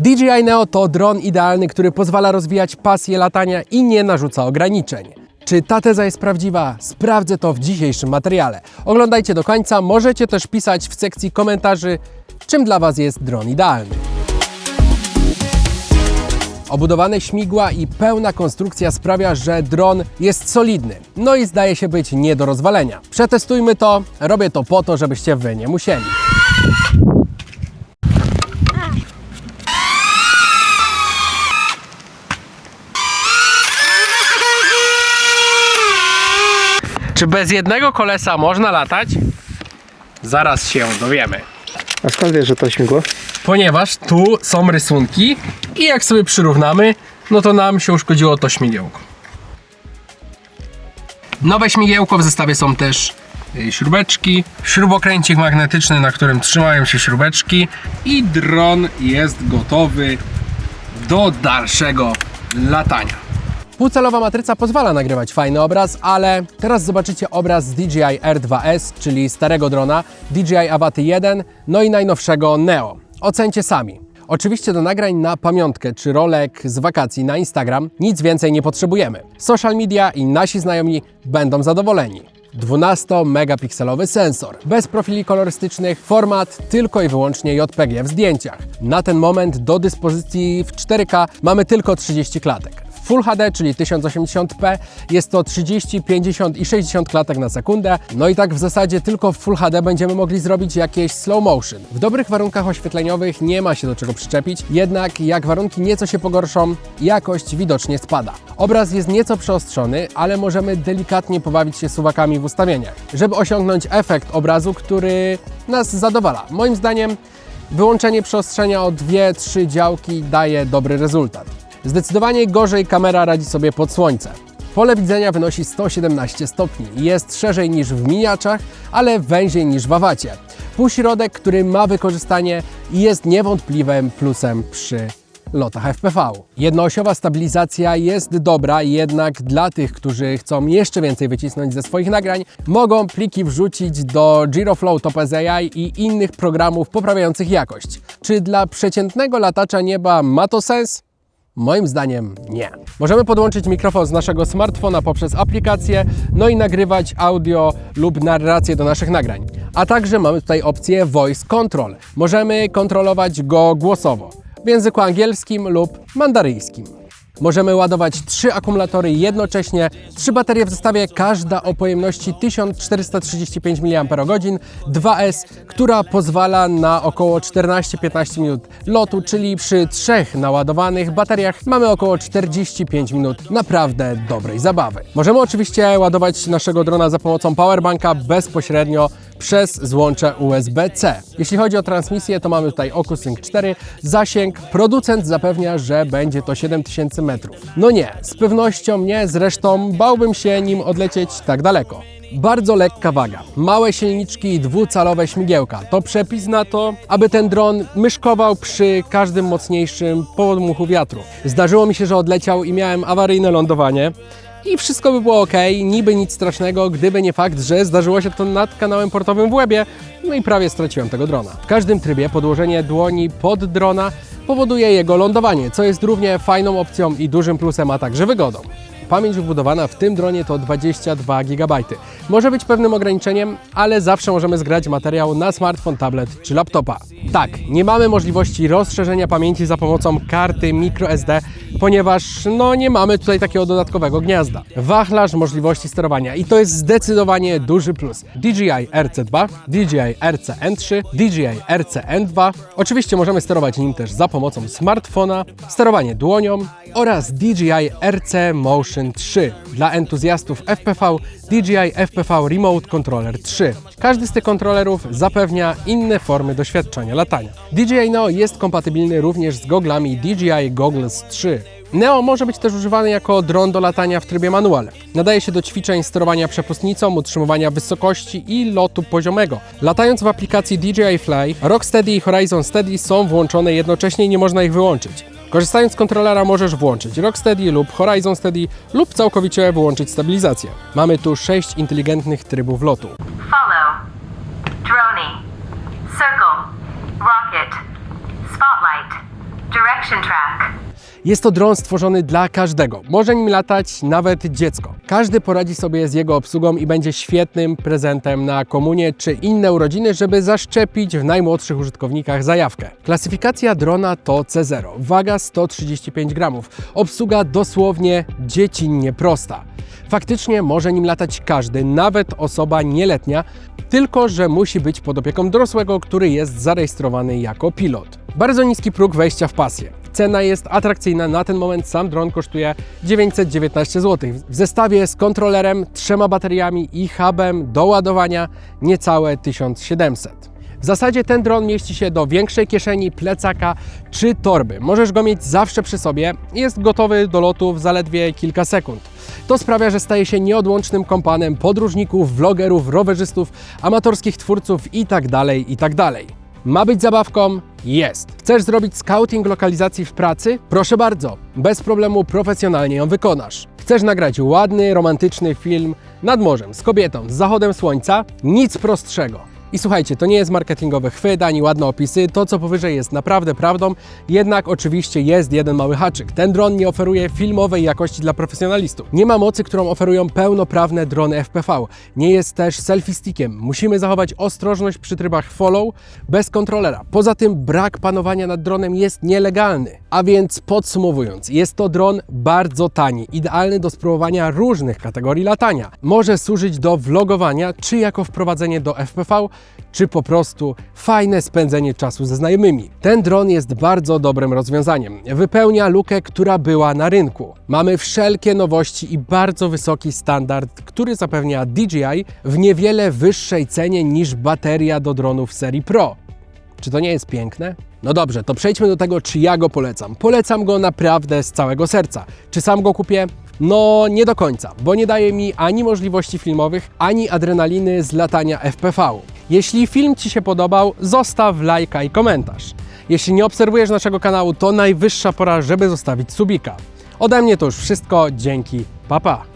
DJI Neo to dron idealny, który pozwala rozwijać pasję latania i nie narzuca ograniczeń. Czy ta teza jest prawdziwa? Sprawdzę to w dzisiejszym materiale. Oglądajcie do końca, możecie też pisać w sekcji komentarzy, czym dla Was jest dron idealny. Obudowane śmigła i pełna konstrukcja sprawia, że dron jest solidny. No i zdaje się być nie do rozwalenia. Przetestujmy to, robię to po to, żebyście wy nie musieli. Czy bez jednego kolesa można latać? Zaraz się dowiemy. A skąd wiesz, że to śmigło? Ponieważ tu są rysunki i jak sobie przyrównamy, no to nam się uszkodziło to śmigiełko. Nowe śmigiełko w zestawie są też y, śrubeczki, śrubokręcik magnetyczny, na którym trzymają się śrubeczki i dron jest gotowy do dalszego latania. Półcelowa matryca pozwala nagrywać fajny obraz, ale teraz zobaczycie obraz z DJI R2S, czyli starego drona, DJI Avati 1, no i najnowszego Neo. Ocencie sami. Oczywiście do nagrań na pamiątkę czy rolek z wakacji na Instagram nic więcej nie potrzebujemy. Social media i nasi znajomi będą zadowoleni. 12-megapikselowy sensor, bez profili kolorystycznych, format tylko i wyłącznie JPG w zdjęciach. Na ten moment do dyspozycji w 4K mamy tylko 30 klatek. Full HD, czyli 1080p, jest to 30, 50 i 60 klatek na sekundę. No i tak w zasadzie tylko w Full HD będziemy mogli zrobić jakieś slow motion. W dobrych warunkach oświetleniowych nie ma się do czego przyczepić, jednak jak warunki nieco się pogorszą, jakość widocznie spada. Obraz jest nieco przeostrzony, ale możemy delikatnie pobawić się suwakami w ustawieniach, żeby osiągnąć efekt obrazu, który nas zadowala. Moim zdaniem wyłączenie przeostrzenia o 2-3 działki daje dobry rezultat. Zdecydowanie gorzej kamera radzi sobie pod słońce. Pole widzenia wynosi 117 stopni. Jest szerzej niż w miniaczach, ale węziej niż w awacie. Półśrodek, który ma wykorzystanie i jest niewątpliwym plusem przy lotach FPV. Jednoosiowa stabilizacja jest dobra, jednak dla tych, którzy chcą jeszcze więcej wycisnąć ze swoich nagrań, mogą pliki wrzucić do Giroflow Topaz AI i innych programów poprawiających jakość. Czy dla przeciętnego latacza nieba ma to sens? Moim zdaniem nie. Możemy podłączyć mikrofon z naszego smartfona poprzez aplikację, no i nagrywać audio lub narrację do naszych nagrań. A także mamy tutaj opcję Voice Control. Możemy kontrolować go głosowo w języku angielskim lub mandaryjskim. Możemy ładować trzy akumulatory jednocześnie, trzy baterie w zestawie, każda o pojemności 1435 mAh, 2S, która pozwala na około 14-15 minut lotu, czyli przy trzech naładowanych bateriach mamy około 45 minut naprawdę dobrej zabawy. Możemy oczywiście ładować naszego drona za pomocą powerbanka bezpośrednio przez złącze USB-C. Jeśli chodzi o transmisję, to mamy tutaj OcuSync 4. Zasięg producent zapewnia, że będzie to 7000 metrów. No nie, z pewnością nie, zresztą bałbym się nim odlecieć tak daleko. Bardzo lekka waga, małe silniczki i dwucalowe śmigiełka. To przepis na to, aby ten dron myszkował przy każdym mocniejszym podmuchu wiatru. Zdarzyło mi się, że odleciał i miałem awaryjne lądowanie. I wszystko by było ok, niby nic strasznego, gdyby nie fakt, że zdarzyło się to nad kanałem portowym w Łebie, no i prawie straciłem tego drona. W każdym trybie podłożenie dłoni pod drona powoduje jego lądowanie, co jest równie fajną opcją i dużym plusem, a także wygodą. Pamięć wbudowana w tym dronie to 22 GB. Może być pewnym ograniczeniem, ale zawsze możemy zgrać materiał na smartfon, tablet czy laptopa. Tak, nie mamy możliwości rozszerzenia pamięci za pomocą karty microSD, ponieważ no nie mamy tutaj takiego dodatkowego gniazda. Wachlarz możliwości sterowania i to jest zdecydowanie duży plus. DJI RC2, DJI RCN3, DJI RCN2. Oczywiście możemy sterować nim też za pomocą smartfona, sterowanie dłonią oraz DJI RC Motion 3 dla entuzjastów FPV DJI FPV Remote Controller 3. Każdy z tych kontrolerów zapewnia inne formy doświadczenia latania. DJI Neo jest kompatybilny również z goglami DJI Goggles 3. Neo może być też używany jako dron do latania w trybie manual. Nadaje się do ćwiczeń sterowania przepustnicą, utrzymywania wysokości i lotu poziomego. Latając w aplikacji DJI Fly, Rocksteady i Horizon Steady są włączone jednocześnie i nie można ich wyłączyć. Korzystając z kontrolera możesz włączyć Rocksteady lub Horizon Steady lub całkowicie wyłączyć stabilizację. Mamy tu 6 inteligentnych trybów lotu. Follow. Droney. Circle. Rocket. Spotlight. Direction track. Jest to dron stworzony dla każdego. Może nim latać nawet dziecko. Każdy poradzi sobie z jego obsługą i będzie świetnym prezentem na komunie czy inne urodziny, żeby zaszczepić w najmłodszych użytkownikach zajawkę. Klasyfikacja drona to C0. Waga 135 gramów. Obsługa dosłownie dziecinnie prosta. Faktycznie może nim latać każdy, nawet osoba nieletnia, tylko że musi być pod opieką dorosłego, który jest zarejestrowany jako pilot. Bardzo niski próg wejścia w pasję. Cena jest atrakcyjna, na ten moment sam dron kosztuje 919 zł. W zestawie z kontrolerem, trzema bateriami i hubem do ładowania niecałe 1700. W zasadzie ten dron mieści się do większej kieszeni, plecaka czy torby. Możesz go mieć zawsze przy sobie jest gotowy do lotu w zaledwie kilka sekund. To sprawia, że staje się nieodłącznym kompanem podróżników, vlogerów, rowerzystów, amatorskich twórców tak itd. itd. Ma być zabawką? Jest. Chcesz zrobić scouting lokalizacji w pracy? Proszę bardzo, bez problemu profesjonalnie ją wykonasz. Chcesz nagrać ładny, romantyczny film nad morzem z kobietą, z zachodem słońca? Nic prostszego. I słuchajcie, to nie jest marketingowy chwyt ani ładne opisy, to co powyżej jest naprawdę prawdą, jednak oczywiście jest jeden mały haczyk. Ten dron nie oferuje filmowej jakości dla profesjonalistów. Nie ma mocy, którą oferują pełnoprawne drony FPV. Nie jest też selfie stickiem. Musimy zachować ostrożność przy trybach follow bez kontrolera. Poza tym brak panowania nad dronem jest nielegalny. A więc podsumowując, jest to dron bardzo tani, idealny do spróbowania różnych kategorii latania. Może służyć do vlogowania, czy jako wprowadzenie do FPV, czy po prostu fajne spędzenie czasu ze znajomymi. Ten dron jest bardzo dobrym rozwiązaniem. Wypełnia lukę, która była na rynku. Mamy wszelkie nowości i bardzo wysoki standard, który zapewnia DJI w niewiele wyższej cenie niż bateria do dronów serii Pro. Czy to nie jest piękne? No dobrze, to przejdźmy do tego, czy ja go polecam. Polecam go naprawdę z całego serca. Czy sam go kupię? No, nie do końca, bo nie daje mi ani możliwości filmowych, ani adrenaliny z latania FPV. Jeśli film Ci się podobał, zostaw lajka i komentarz. Jeśli nie obserwujesz naszego kanału, to najwyższa pora, żeby zostawić subika. Ode mnie to już wszystko, dzięki, pa pa!